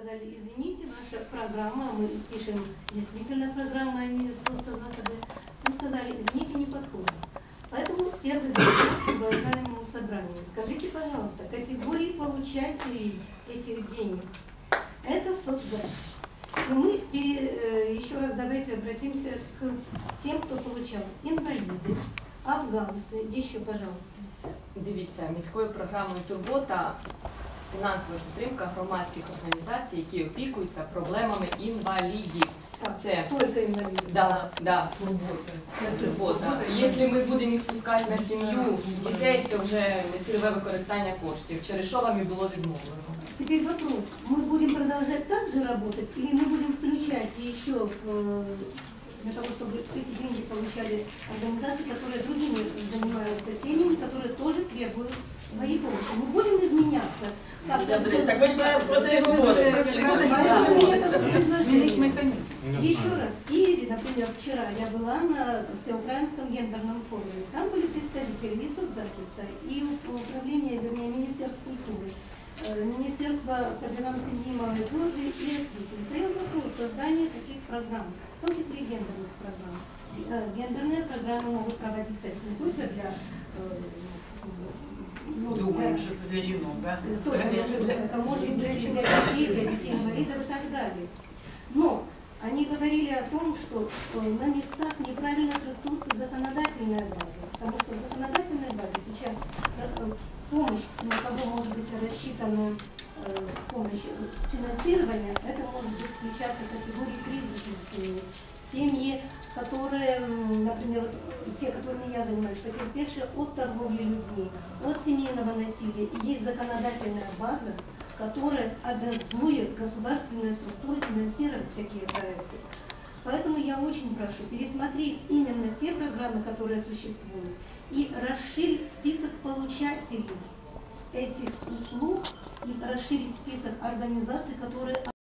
сказали, извините, ваша программа, мы пишем действительно программа, а не просто засады. Мы сказали, извините, не подходит. Поэтому первый вопрос уважаемому собранию. Скажите, пожалуйста, категории получателей этих денег – это соцзайм. И мы пере- э, еще раз давайте обратимся к тем, кто получал. Инвалиды, афганцы, еще, пожалуйста. Дивіться, міською програмою Турбота фінансова підтримка громадських організацій, які опікуються проблемами інвалідів. Це Только инвалиды. да, да, це турбота. І Якщо ми будемо їх пускати на сім'ю, дітей це вже нецільове використання коштів, через що вам і було відмовлено. Теперь вопрос. Мы будем продолжать так же работать или мы будем включать еще э, для того, чтобы эти деньги получали организации, которые другими занимаются семьями, которые тоже требуют своей помощи. Мы будем изменяться. Как? Так ми ж зараз про це і говоримо. Поэтому мне это предложение. Еще раз, в Киеве, например, вчера я была на Всеукраинском гендерном форуме. Там были представители и соцзахиста, и управления, вернее, Министерства культуры, э, Министерства по делам семьи, молодежи и освиты. И стоял вопрос создания таких программ, числе гендерных программ. Э, Гендерные программы могут проводиться не только для э, ну, Думаємо, для- що це для жінок, так? Только для это может быть для детей, для детей инвалидов и так далее. Но они говорили о том, что э, на местах неправильно трактуется законодательная база, потому что в законодательной базе сейчас помощь, на кого может быть рассчитана помощь финансирования, это может быть включаться в категории кризисных семей. Семьи, которые, например, э, те, которыми я занимаюсь, потерпевшие от торговли людьми, от семейного насилия. И есть законодательная база, которая обязует государственные структуры финансировать такие проекты. Поэтому я очень прошу пересмотреть именно те программы, которые существуют, и расширить список получателей этих услуг и расширить список организаций, которые